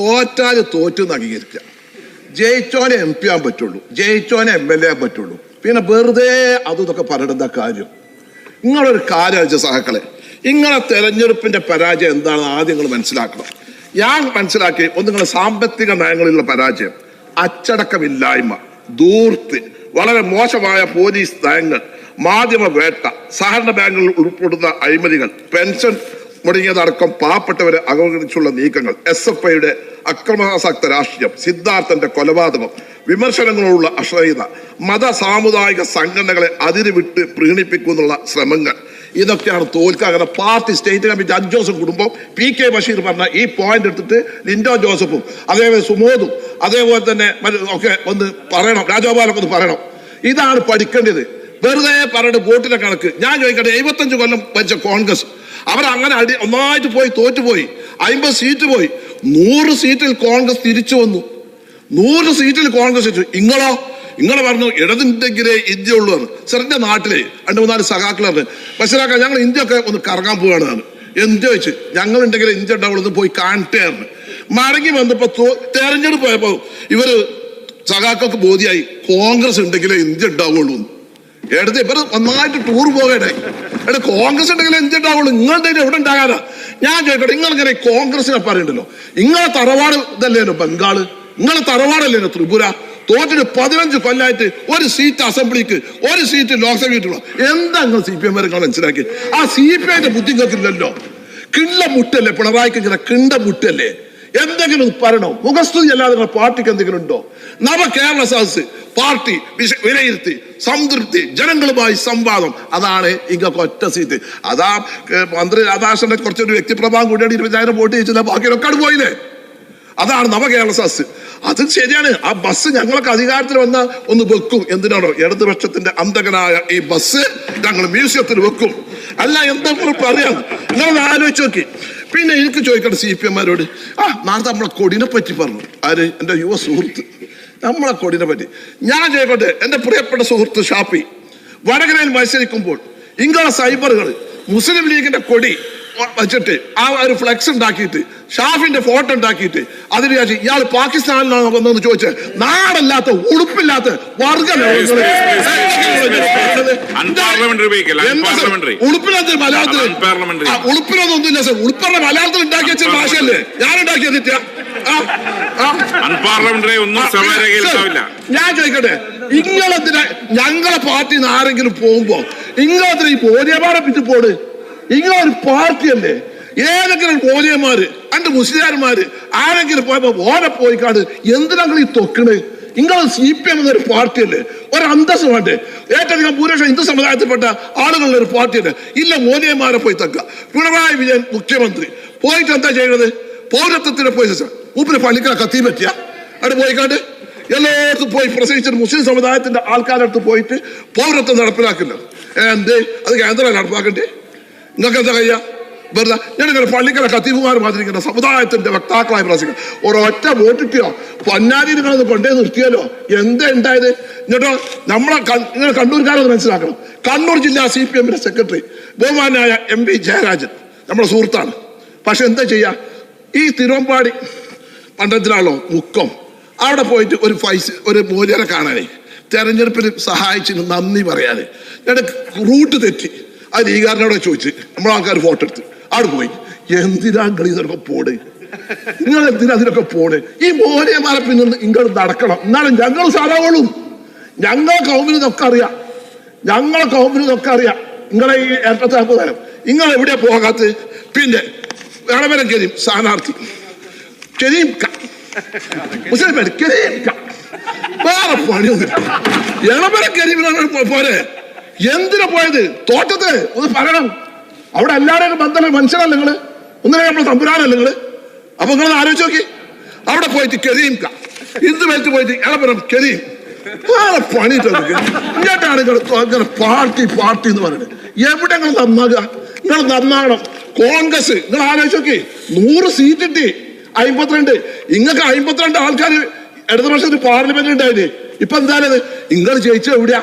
തോറ്റാൽ തോറ്റു എന്ന് അംഗീകരിക്കുക ജയിച്ചോനെ എം പി ആകാൻ പറ്റുള്ളൂ. ജയിച്ചോനെ എം എൽ എ ആകാൻ പറ്റുള്ളൂ. പിന്നെ വെറുതെ അതും ഇതൊക്കെ പറയേണ്ട കാര്യം. നിങ്ങളൊരു കാര്യം വെച്ച സഹാക്കളെ. നിങ്ങളെ തെരഞ്ഞെടുപ്പിന്റെ പരാജയം എന്താണെന്ന് ആദ്യം നിങ്ങൾ മനസ്സിലാക്കണം. ഞാൻ മനസ്സിലാക്കി ഒന്ന് നിങ്ങളുടെ സാമ്പത്തിക നയങ്ങളിലുള്ള പരാജയം അച്ചടക്കമില്ലായ്മ ദൂർത്ത് വളരെ മോശമായ പോലീസ് നയങ്ങൾ മാധ്യമ വേട്ട സഹകരണ ബാങ്കുകളിൽ ഉൾപ്പെടുന്ന അഴിമതികൾ പെൻഷൻ മുടങ്ങിയതടക്കം പാവപ്പെട്ടവരെ അവഗണിച്ചുള്ള നീക്കങ്ങൾ. എസ് എഫ് ഐയുടെ അക്രമാസക്ത രാഷ്ട്രീയം സിദ്ധാർത്ഥന്റെ കൊലപാതകം വിമർശനങ്ങളോടുള്ള അശ്രയത മത സാമുദായിക സംഘടനകളെ അതിരുവിട്ട് പ്രീണിപ്പിക്കുന്നുള്ള ശ്രമങ്ങൾ. ഇതൊക്കെയാണ് തോൽക്കുക. പാർട്ടി സ്റ്റേറ്റ് കമ്മിറ്റി അഞ്ചോസം കുടുംബം പി കെ ബഷീർ പറഞ്ഞ ഈ പോയിന്റ് എടുത്തിട്ട് ലിൻഡോ ജോസഫും അതേപോലെ സുമോദും അതേപോലെ തന്നെ ഒക്കെ ഒന്ന് പറയണം. രാജഗോപാലൊക്കെ ഒന്ന് പറയണം. ഇതാണ് പഠിക്കേണ്ടത്. വെറുതെ പറഞ്ഞിട്ട് വോട്ടിന്റെ കണക്ക്. ഞാൻ ചോദിക്കട്ടെ എഴുപത്തഞ്ച് കൊല്ലം ഭരിച്ച കോൺഗ്രസ് അവർ അങ്ങനെ അടി ഒന്നായിട്ട് പോയി തോറ്റുപോയി അമ്പത് സീറ്റ് പോയി. നൂറ് സീറ്റിൽ കോൺഗ്രസ് തിരിച്ചു വന്നു. നൂറ് സീറ്റിൽ കോൺഗ്രസ് തിരിച്ചു. ഇങ്ങളോ ഇങ്ങളെ പറഞ്ഞു ഇടതുണ്ടെങ്കിലേ ഇന്ത്യ ഉള്ളൂ എന്ന്. എന്റെ നാട്ടിലെ രണ്ട് മൂന്നാൽ സഹാക്കൾ പറഞ്ഞു. പക്ഷേ ഞങ്ങൾ ഇന്ത്യ ഒക്കെ ഒന്ന് കറങ്ങാൻ പോവുകയാണ്. എന്ത് ചോദിച്ചു? ഞങ്ങൾ ഉണ്ടെങ്കിൽ ഇന്ത്യ ഉണ്ടാവുള്ളൂ പോയി കാണട്ടെ മടങ്ങി വന്നപ്പോ തെരഞ്ഞെടുപ്പ് പോയപ്പോ ഇവർ സഖാക്കൾക്ക് ബോധ്യായി കോൺഗ്രസ് ഉണ്ടെങ്കിലേ ഇന്ത്യ ഉണ്ടാവുള്ളൂ. എടുത്ത് ഇവർ നന്നായിട്ട് ടൂർ പോകട്ടെ എടാ കോൺഗ്രസ് ഉണ്ടെങ്കിൽ എന്തുണ്ടാവുള്ളൂ? നിങ്ങളുടെ എവിടെ ഉണ്ടാകാനാ? ഞാൻ ചോദിക്കട്ടെ നിങ്ങളിങ്ങനെ കോൺഗ്രസിനെ പറയണ്ടല്ലോ നിങ്ങളെ തറവാട് ഇതല്ലേനോ ബംഗാൾ? നിങ്ങളെ തറവാടല്ലേനോ ത്രിപുര? തോറ്റിട്ട് പതിനഞ്ച് കൊല്ലായിട്ട് ഒരു സീറ്റ് അസംബ്ലിക്ക് ഒരു സീറ്റ് ലോക്സഭയ്ക്കുള്ള എന്താ നിങ്ങൾ സി പി എം വരെ മനസ്സിലാക്കി ആ സി പി ഐന്റെ ബുദ്ധി നിങ്ങൾക്കില്ലല്ലോ. കിണ്ട മുട്ടല്ലേ പിണറായിക്ക് ഇങ്ങനെ കിണ്ട മുട്ടല്ലേ എന്തെങ്കിലും പറയണോ? മുഖസ്തുതി അല്ലാതെ നിങ്ങളുടെ പാർട്ടിക്ക് എന്തെങ്കിലും ഉണ്ടോ? നവ കേരള സദസ് പാർട്ടി വിലയിരുത്തി സംതൃപ്തി ജനങ്ങളുമായി സംവാദം. അതാണ് ഇങ്ങൊക്കെ ഒറ്റ സീറ്റ്. അതാ മന്ത്രി രാധാകൃഷ്ണന്റെ കുറച്ചൊരു വ്യക്തിപ്രഭാവം കൂടിയാണ് ഇരുപതിനായിരം വോട്ട് ചെയ്യിച്ചത് ബാക്കിയൊക്കെ പോയില്ലേ അതാണ് നവ കേരള സദസ് അത് ശരിയാണ്. ആ ബസ് ഞങ്ങളൊക്കെ അധികാരത്തിൽ വന്ന ഒന്ന് വെക്കും. എന്തിനാണോ? ഇടതുപക്ഷത്തിന്റെ അന്തകനായ ഈ ബസ് ഞങ്ങൾ മ്യൂസിയത്തിൽ വെക്കും. അല്ല എന്താ നിങ്ങൾ പറയാം. നിങ്ങൾ ആലോചിച്ച് നോക്കി. പിന്നെ എനിക്ക് ചോദിക്കട്ടെ സി പി എമ്മാരോട് ആ നാളെ നമ്മളെ കൊടിനെ പറ്റി പറഞ്ഞു. ആര്? എന്റെ യുവ സുഹൃത്ത്. നമ്മളെ കൊടിനെ പറ്റി. ഞാൻ ചോദിക്കട്ടെ എന്റെ പ്രിയപ്പെട്ട സുഹൃത്ത് ഷാപ്പി വടകരയിൽ മത്സരിക്കുമ്പോൾ ഇങ്ങളെ സൈബറുകൾ മുസ്ലിം ലീഗിന്റെ കൊടി വെച്ചിട്ട് ആ ഒരു ഫ്ലെക്സ് ഉണ്ടാക്കിയിട്ട് ഷാഫിന്റെ ഫോട്ടോ ഉണ്ടാക്കിയിട്ട് അതിന് ശേഷം ഇയാൾ പാകിസ്ഥാനിലാണ് വന്നതെന്ന് ചോദിച്ച് നാടല്ലാത്ത ഉടുപ്പില്ലാത്ത വർഗ. ഉടുപ്പിനകത്ത് മലയാളത്തിൽ ഉളുപ്പിനൊന്നും ഒന്നുമില്ല സർ ഉളുപ്പറ മലയാളത്തിൽ ഉണ്ടാക്കി വെച്ച ഭാഷയല്ലേ ഞാൻ. ഒന്നും സമരകയിൽ ഞാൻ ചോദിക്കട്ടെ ഇങ്ങളെന്തിനാ ഞങ്ങളെ പാർട്ടിന്ന് ആരെങ്കിലും പോകുമ്പോ ഇങ്ങളെന്തിനാ ഈ പിറ്റ് പോട് ഇങ്ങളൊരു പാർട്ടിയല്ലേ? ഏതെങ്കിലും ബോധ്യന്മാര് അണ്ട് മുസ്ലിംമാര് ആരെങ്കിലും പോയപ്പോ ഓനെ പോയിക്കാട് എന്തിനാ നിങ്ങൾ ഈ തൊക്കണ്? നിങ്ങൾ സി പി എം എന്നൊരു പാർട്ടിയല്ലേ? ഒരു അന്തസ് വേണ്ടേ? ഏറ്റവും ഭൂരിപക്ഷം ഹിന്ദു സമുദായത്തിൽപ്പെട്ട ആളുകളുടെ ഒരു പാർട്ടിയല്ലേ? ഇല്ല മോദിയന്മാരെ പോയി തക്ക. പിണറായി വിജയൻ മുഖ്യമന്ത്രി. പോയിട്ട് എന്താ ചെയ്യുന്നത് പൗരത്വത്തിന് പോയി മൂപ്പിന് പള്ളിക്കാ കത്തി പറ്റിയ. അവിടെ പോയിക്കാണ്ട് എല്ലായിടത്തും പോയി പ്രസംഗിച്ചിട്ട് മുസ്ലിം സമുദായത്തിന്റെ ആൾക്കാരുടെ അടുത്ത് പോയിട്ട് പൗരത്വം നടപ്പിലാക്കില്ല എന്ത്? അത് കേന്ദ്രം നടപ്പാക്കണ്ടേ? നിങ്ങൾക്ക് എന്താ കഴിയാ വെറുതെ ഞാനിങ്ങനെ പള്ളിക്കല കത്തീഫുമാർ മാതിരിക്കുന്ന സമുദായത്തിന്റെ വക്താക്കളായി പ്രസിക്കുക ഒരൊറ്റ വോട്ടിട്ടോ പൊന്നാരി നിങ്ങളത് കൊണ്ടേ നിർത്തിയാലോ? എന്താ ഉണ്ടായത്? എന്നിട്ടോ നമ്മളെ നിങ്ങൾ കണ്ണൂർക്കാരത് മനസ്സിലാക്കണം. കണ്ണൂർ ജില്ലാ സി പി എമ്മിന്റെ സെക്രട്ടറി ബഹുമാനായ എം പി ജയരാജൻ. നമ്മുടെ സുഹൃത്താണ്. പക്ഷെ എന്താ ചെയ്യാ? ഈ തിരുവമ്പാടി പണ്ടത്തിലാണല്ലോ മുക്കം. അവിടെ പോയിട്ട് ഒരു ഫൈസ് ഒരു മൂല്യരെ കാണാനേ. തെരഞ്ഞെടുപ്പിൽ സഹായിച്ചിന് നന്ദി പറയാനേ. ഞാൻ റൂട്ട് തെറ്റി. ആ ലീഗാരനോട് ചോദിച്ച് നമ്മളെ ആൾക്കാർ ഫോട്ടോ എടുത്ത്. അവിടെ പോയി. എന്തിനാ നിങ്ങൾ ഇതൊക്കെ നിങ്ങൾ എന്തിനാ അതിനൊക്കെ പോണ്? ഈ മോനെമാരെ പിന്നെ ഇങ്ങോട്ട് നടക്കണം. എന്നാലും ഞങ്ങൾ സാധാവുള്ളൂ ഞങ്ങളെ കൗമിന് ഇതൊക്കെ അറിയാം. ഞങ്ങളെ കൗമിന് ഇതൊക്കെ അറിയാം. നിങ്ങളെ ഈ ഏട്ടത്താപ്പ് തരം നിങ്ങൾ എവിടെ പോകാത്ത പിന്നെ വേണമെങ്കിലും കരീം സ്ഥാനാർത്ഥി. കരീം. മുസ്ലിം കരീം. വേറെ പണിയൊന്നും ഇളമരം കരീമിനാണ് പോരെ. എന്തിനാ പോയത്? തോറ്റത്ത് ഒന്ന് പറയണം. അവിടെ എല്ലാവരും ബന്ധമുള്ള മനുഷ്യരല്ല നിങ്ങൾ? ഒന്നിനെ നമ്മൾ തമ്പുരാനല്ല നിങ്ങൾ? അപ്പൊ നിങ്ങൾ ആലോചിച്ച് നോക്കി. അവിടെ പോയിട്ട് കെതിയും ഇന്ന് വെച്ച് പോയിട്ട് എളമരം കെതിയും. വേറെ പണി ഇങ്ങോട്ടാണ് ഇങ്ങനെ പാർട്ടി പാർട്ടി എന്ന് പറയുന്നത്. എവിടെ നിങ്ങൾ നന്നാകുക നിങ്ങൾ നന്നാകണം. കോൺഗ്രസ് നിങ്ങൾ ആലോചിച്ച് നോക്കി. നൂറ് സീറ്റ് കിട്ടി. അമ്പത്തിരണ്ട് ഇങ്ങക്ക് അമ്പത്തിരണ്ട് ആൾക്കാർ ഇടതുപക്ഷത്ത് പാർലമെന്റ് ഉണ്ടായില്ലേ? ഇപ്പൊ എന്തായാലും നിങ്ങൾ ജയിച്ച എവിടെയാ?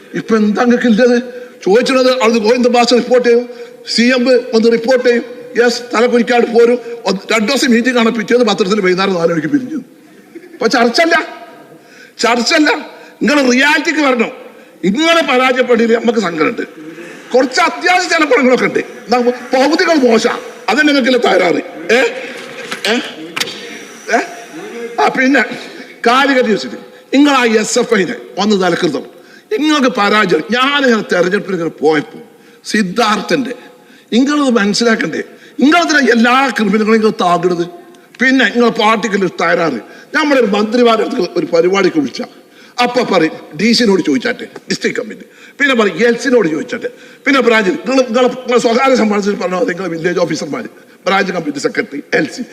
ഇപ്പൊ എന്താ നിങ്ങൾക്ക് ഇല്ലത്? ചോദിച്ചത് അത് ഗോവിന്ദ ഭാഷ റിപ്പോർട്ട് ചെയ്യും. സി എം വന്ന് റിപ്പോർട്ട് ചെയ്യും. യെസ് തലക്കുരിക്കാട് പോരും. രണ്ടു ദിവസം മീറ്റിംഗ് ആണ്. പിറ്റേന്ന് പത്രത്തിൽ വൈകുന്നേരം നാല് മണിക്ക് പിരിഞ്ഞു. അപ്പൊ ചർച്ചല്ല ചർച്ചല്ല നിങ്ങൾ റിയാലിറ്റിക്ക് വരണം. ഇങ്ങനെ പരാജയപ്പെട്ടില്ല നമുക്ക് സങ്കടമുണ്ട്. കുറച്ച് അത്യാവശ്യ ചില പടങ്ങളൊക്കെ ഉണ്ട്. പകുതികൾ മോശ. അതന്നെ നിങ്ങൾക്കില്ല തകരാറ്? ഏ? ഏ? പിന്നെ കാലിക്കറ്റ് വെച്ചിട്ട്. നിങ്ങൾ ആ എസ് എഫ് ഐനെ ഒന്ന് തലക്കൃതം നിങ്ങൾക്ക് പരാജയം. ഞാനിങ്ങനെ തെരഞ്ഞെടുപ്പിൽ ഇങ്ങനെ പോയപ്പോൾ സിദ്ധാർത്ഥന്റെ നിങ്ങളത് മനസ്സിലാക്കണ്ടേ? നിങ്ങളതിനെ എല്ലാ ക്രിമിനലുകളും നിങ്ങൾ താകിടുന്നത് പിന്നെ നിങ്ങളെ പാർട്ടിക്കുള്ള ഒരു തകരാറ്. നമ്മളൊരു മന്ത്രിമാരുടെ അടുത്ത് ഒരു പരിപാടിക്ക് വിളിച്ച. അപ്പൊ പറയും ഡി സിനോട് ചോദിച്ചാട്ടെ ഡിസ്ട്രിക്ട് കമ്മിറ്റി പിന്നെ പറയും എൽസിനോട് ചോദിച്ചാട്ടെ. പിന്നെ ബ്രാഞ്ചിൽ നിങ്ങൾ നിങ്ങളെ നിങ്ങളെ സ്വകാര്യ സംബന്ധിച്ച് പറഞ്ഞാൽ നിങ്ങൾ വില്ലേജ് ഓഫീസർമാർ branch committee secretary L C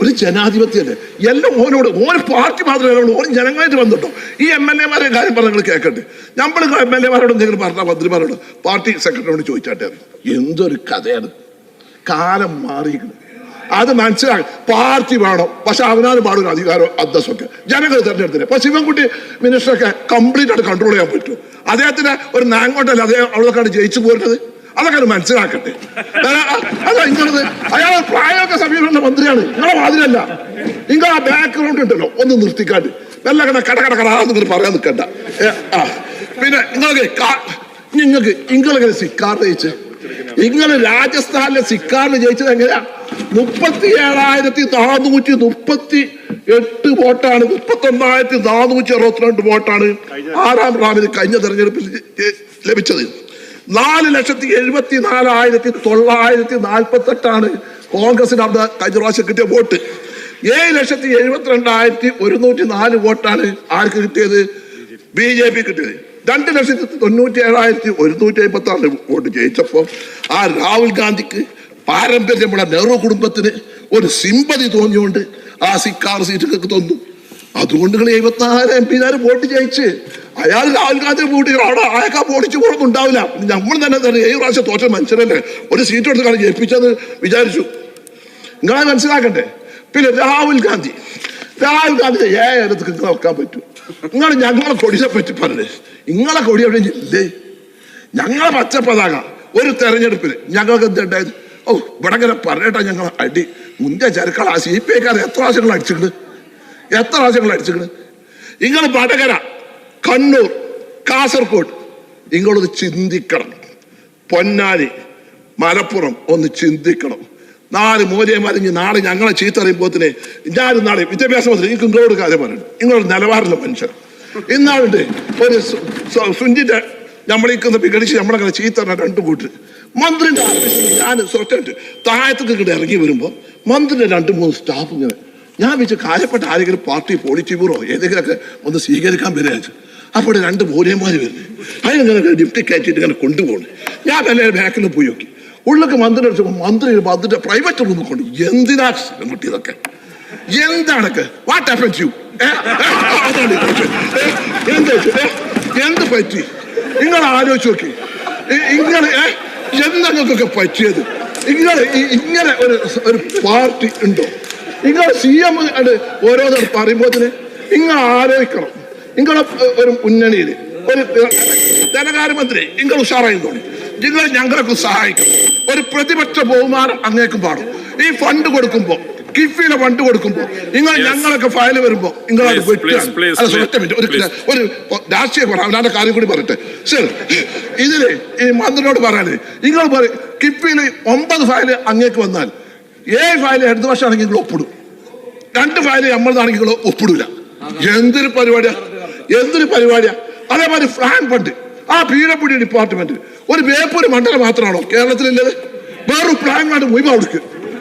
ഒരു ജനാധിപത്യത്തെ എല്ലാം ഓനോട് ഓരോ പാർട്ടി മാത്രമേ ഉള്ളൂ ഓരോ ജനങ്ങളായിട്ട് വന്നിട്ടോ ഈ എം എൽ എമാരെ കാര്യം പറഞ്ഞു നിങ്ങൾ കേൾക്കട്ടെ നമ്മൾ എം എൽ എമാരോട് എന്തെങ്കിലും പറഞ്ഞാൽ മന്ത്രിമാരോട് പാർട്ടി സെക്രട്ടറിയോട് ചോദിച്ചാട്ടെ. എന്തൊരു കഥയാണ്. കാലം മാറിയിരിക്കുന്നു. അത് മനസ്സിലാക്കി. പാർട്ടി വേണം. പക്ഷെ അവനാണ് പാടുന്ന അധികാരം അന്തസ്സൊക്കെ. ജനങ്ങൾ തെരഞ്ഞെടുത്തില്ല? അപ്പൊ ശിവൻകുട്ടി മിനിസ്റ്ററൊക്കെ കംപ്ലീറ്റ് ആയിട്ട് കൺട്രോൾ ചെയ്യാൻ പറ്റും അദ്ദേഹത്തിന് ഒരു നാങ്കോട്ടല്ല അദ്ദേഹം അവളൊക്കെയാണ് ജയിച്ചു പോരുന്നത്? അതൊക്കെ മനസ്സിലാക്കട്ടെ. അല്ല നിങ്ങളത് അയാൾ പ്രായമൊക്കെ സമീപമുള്ള മന്ത്രിയാണ്. നിങ്ങളെ മാതിരല്ല നിങ്ങൾ ആ ബാക്ക്ഗ്രൗണ്ട് ഉണ്ടല്ലോ. ഒന്ന് നിർത്തിക്കാണ്ട്. വെല്ല കട കട കട കടാന്ന് ഇങ്ങനെ പറയാൻ നിൽക്കണ്ട. പിന്നെ നിങ്ങൾക്ക് നിങ്ങൾക്ക് നിങ്ങളിങ്ങനെ സിക്കാർ ജയിച്ച് നിങ്ങൾ രാജസ്ഥാനിലെ സിക്കാറിൽ ജയിച്ചത് എങ്ങനെയാ? മുപ്പത്തി ഏഴായിരത്തി നാനൂറ്റി മുപ്പത്തി എട്ട് വോട്ടാണ്. മുപ്പത്തി ഒന്നായിരത്തി നാനൂറ്റി അറുപത്തിരണ്ട് വോട്ടാണ് ആറാം റാമിന് കഴിഞ്ഞ തെരഞ്ഞെടുപ്പിൽ ലഭിച്ചത്. നാല് ലക്ഷത്തി എഴുപത്തി നാലായിരത്തി തൊള്ളായിരത്തി നാൽപ്പത്തി എട്ടാണ് കോൺഗ്രസിന് അവിടെ കഴിഞ്ഞ പ്രാവശ്യം കിട്ടിയ വോട്ട്. ഏഴ് ലക്ഷത്തി എഴുപത്തിരണ്ടായിരത്തി ഒരുന്നൂറ്റി നാല് വോട്ടാണ് ആർക്ക് കിട്ടിയത്? ബി ജെ പി കിട്ടിയത്. രണ്ട് ലക്ഷത്തി തൊണ്ണൂറ്റി ഏഴായിരത്തി ഒരുന്നൂറ്റി അമ്പത്തി ആറ് വോട്ട് ജയിച്ചപ്പോൾ ആ രാഹുൽ ഗാന്ധിക്ക് പാരമ്പര്യമുള്ള നെഹ്റു കുടുംബത്തിന് ഒരു സിമ്പതി തോന്നിയോണ്ട് ആ സിക്കാർ സീറ്റുകൾക്ക് തന്നു. അതുകൊണ്ട് നിങ്ങൾ എഴുപത്തിനാല് എം പിമാര് വോട്ട് ജയിച്ച് അയാൾ രാഹുൽ ഗാന്ധി വോട്ട് അവിടെ അയാൾക്ക് പോകുന്നു ഉണ്ടാവില്ല നമ്മൾ തന്നെ തന്നെ ഏഴ് പ്രാവശ്യം തോറ്റ മനുഷ്യരല്ലേ? ഒരു സീറ്റ് എടുത്ത് ജയിപ്പിച്ചെന്ന് വിചാരിച്ചു. നിങ്ങളെ മനസ്സിലാക്കണ്ടേ? പിന്നെ രാഹുൽ ഗാന്ധി ഗാന്ധി ഏഴെടുത്ത് നിങ്ങൾ പറ്റും. നിങ്ങൾ ഞങ്ങളെ കൊടിയെ പറ്റി പറഞ്ഞേ. നിങ്ങളെ കൊടി എവിടെ ഇല്ലേ? ഞങ്ങളെ പച്ച പതാക ഒരു തെരഞ്ഞെടുപ്പിൽ ഞങ്ങൾക്ക് എന്തുണ്ടായത്? ഓ ഇവിടെ ഇങ്ങനെ പറഞ്ഞിട്ടാ ഞങ്ങൾ അടി. മുന്തിയ ചരക്കൾ ആ സി പി ഐക്കാർ എത്ര പ്രാവശ്യങ്ങൾ അടിച്ചിട്ടുണ്ട് എത്ര പ്രാവശ്യങ്ങൾ അടിച്ചിട്ടുണ്ട് നിങ്ങൾ വടകര കണ്ണൂർ കാസർഗോഡ് നിങ്ങളൊന്ന് ചിന്തിക്കണം. പൊന്നാനി മലപ്പുറം ഒന്ന് ചിന്തിക്കണം. നാല് മൂല്യമാരിഞ്ഞ് നാളെ ഞങ്ങളെ ചീത്ത അറിയുമ്പോത്തിന് ഞാനും നാളെ വിദ്യാഭ്യാസ മന്ത്രി എനിക്ക് നിങ്ങളോട് കാര്യം പറയണം നിങ്ങളൊരു നിലവാരമുള്ള മനുഷ്യർ ഇന്നാളുണ്ട് ഒരു സുഞ്ചിന്റെ നമ്മളിക്കുന്ന വിഘടിച്ച് നമ്മളങ്ങനെ ചീത്ത രണ്ട് കൂട്ട് മന്ത്രിന്റെ ഓഫീസിൽ ഞാൻ സ്വറ്റായിട്ട് താഴത്തേക്ക് ഇങ്ങോട്ട് ഇറങ്ങി വരുമ്പോൾ മന്ത്രിന്റെ രണ്ട് മൂന്ന് സ്റ്റാഫ് ഇങ്ങനെ ഞാൻ വെച്ച് കാര്യപ്പെട്ട ആരെങ്കിലും പാർട്ടി പോളിറ്റി ബ്യൂറോ ഏതെങ്കിലുമൊക്കെ ഒന്ന് സ്വീകരിക്കാൻ വരിക അപ്പോൾ രണ്ട് മൂല്യന്മാർ വരുന്നത് അതിനെ ഡിപ്റ്റി കയറ്റിയിട്ട് ഇങ്ങനെ കൊണ്ടുപോകണം ഞാൻ വല്ല ബാക്കിൽ പോയി നോക്കി. ഉള്ളൊക്കെ മന്ത്രി അടിച്ചപ്പോൾ മന്ത്രി അതിന്റെ പ്രൈവറ്റ് റൂമിൽ കൊണ്ട് എന്തിനാ കിട്ടിയതൊക്കെ? എന്താണൊക്കെ? വാട്ട് ഹാപ്പൻ യു എന്ത്? എന്ത് പറ്റി? നിങ്ങൾ ആലോചിച്ച് നോക്കി. ഇങ്ങനെ? എന്താ പറ്റിയത്. ഇങ്ങനെ ഇങ്ങനെ ഒരു ഒരു പാർട്ടി ഉണ്ടോ? നിങ്ങൾ സി എം ഓരോന്നും പറയുമ്പോൾ നിങ്ങൾ ആലോചിക്കണം. നിങ്ങളെ ഒരു മുന്നണിയിൽ ഒരു ധനകാര്യമന്ത്രി നിങ്ങൾ ഉഷാറായി തോന്നി. നിങ്ങൾ ഞങ്ങളൊക്കെ സഹായിക്കണം. ഒരു പ്രതിപക്ഷ ബഹുമാനം അങ്ങേക്കും പാടും. ഈ ഫണ്ട് കൊടുക്കുമ്പോ കിഫിയിലെ ഫണ്ട് കൊടുക്കുമ്പോ നിങ്ങൾ ഞങ്ങളൊക്കെ ഫയൽ വരുമ്പോ നിങ്ങൾ. ഒരു ഒരു രാഷ്ട്രീയ അവനാന്റെ കാര്യം കൂടി പറയട്ടെ സർ ഇതിൽ ഈ മന്ത്രിയോട് പറയാനേ നിങ്ങൾ പറയും കിഫിയിൽ ഒമ്പത് ഫയൽ അങ്ങേക്ക് വന്നാൽ ഏഴ് ഫയൽ ഇടത് വർഷമാണെങ്കിൽ നിങ്ങൾ ഒപ്പിടും. രണ്ട് ഫയൽ നമ്മളതാണെങ്കിൽ ഒപ്പിടൂല. എന്തൊരു പരിപാടിയാ? എന്തൊരു പരിപാടിയാ? അതേമാതിരി ഫ്ലാൻ ഫണ്ട് ആ പീഡപ്പുടി ഡിപ്പാർട്ട്മെന്റ്. ഒരു വേപ്പൊരു മണ്ഡലം മാത്രമാണോ കേരളത്തിലുള്ളത്? വേറൊരു പ്ലാൻ വേണ്ട മുയ്മ കൊടുക്ക്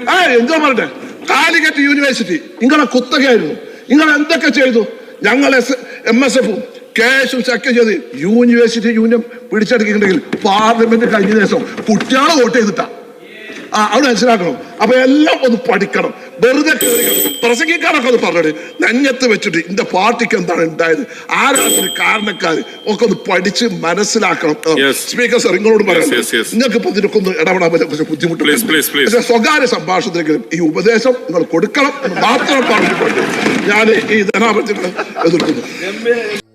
ആ എന്തോ പറയട്ടെ കാലിക്കറ്റ് യൂണിവേഴ്സിറ്റി. നിങ്ങളെ കുത്തകയായിരുന്നു. നിങ്ങൾ എന്തൊക്കെ ചെയ്തു? ഞങ്ങൾ എം എസ് എഫും കേസും ചക്ക ചെയ്ത് യൂണിവേഴ്സിറ്റി യൂണിയൻ പിടിച്ചെടുക്കുന്നുണ്ടെങ്കിൽ പാർലമെന്റ് കഴിഞ്ഞ ദിവസം കുട്ടികളെ വോട്ട് ചെയ്തിട്ടാ. ആ അത് മനസ്സിലാക്കണം. അപ്പൊ എല്ലാം ഒന്ന് പഠിക്കണം. വെറുതെ പ്രസംഗിക്കാരൊക്കെ ഒന്ന് പറഞ്ഞത് നെഞ്ഞത്ത് വെച്ചിട്ട് ഇന്റെ പാർട്ടിക്ക് എന്താണ് ഉണ്ടായത്? ആരാണ് കാരണക്കാർ ഒക്കെ ഒന്ന് പഠിച്ച് മനസ്സിലാക്കണം. സ്പീക്കർ സാർ നിങ്ങളോട് പറയാം. നിങ്ങൾക്ക് ഇപ്പൊ ഇതിനൊക്കെ ഒന്ന് ഇടപെടാൻ പറ്റും ബുദ്ധിമുട്ടില്ല സ്വകാര്യ സംഭാഷണത്തിലെങ്കിലും ഈ ഉപദേശം നിങ്ങൾ കൊടുക്കണം എന്ന് മാത്രം പറഞ്ഞിട്ടുണ്ട് ഞാൻ ഈ ധനാപത്യങ്ങളെ എതിർക്കുന്നു.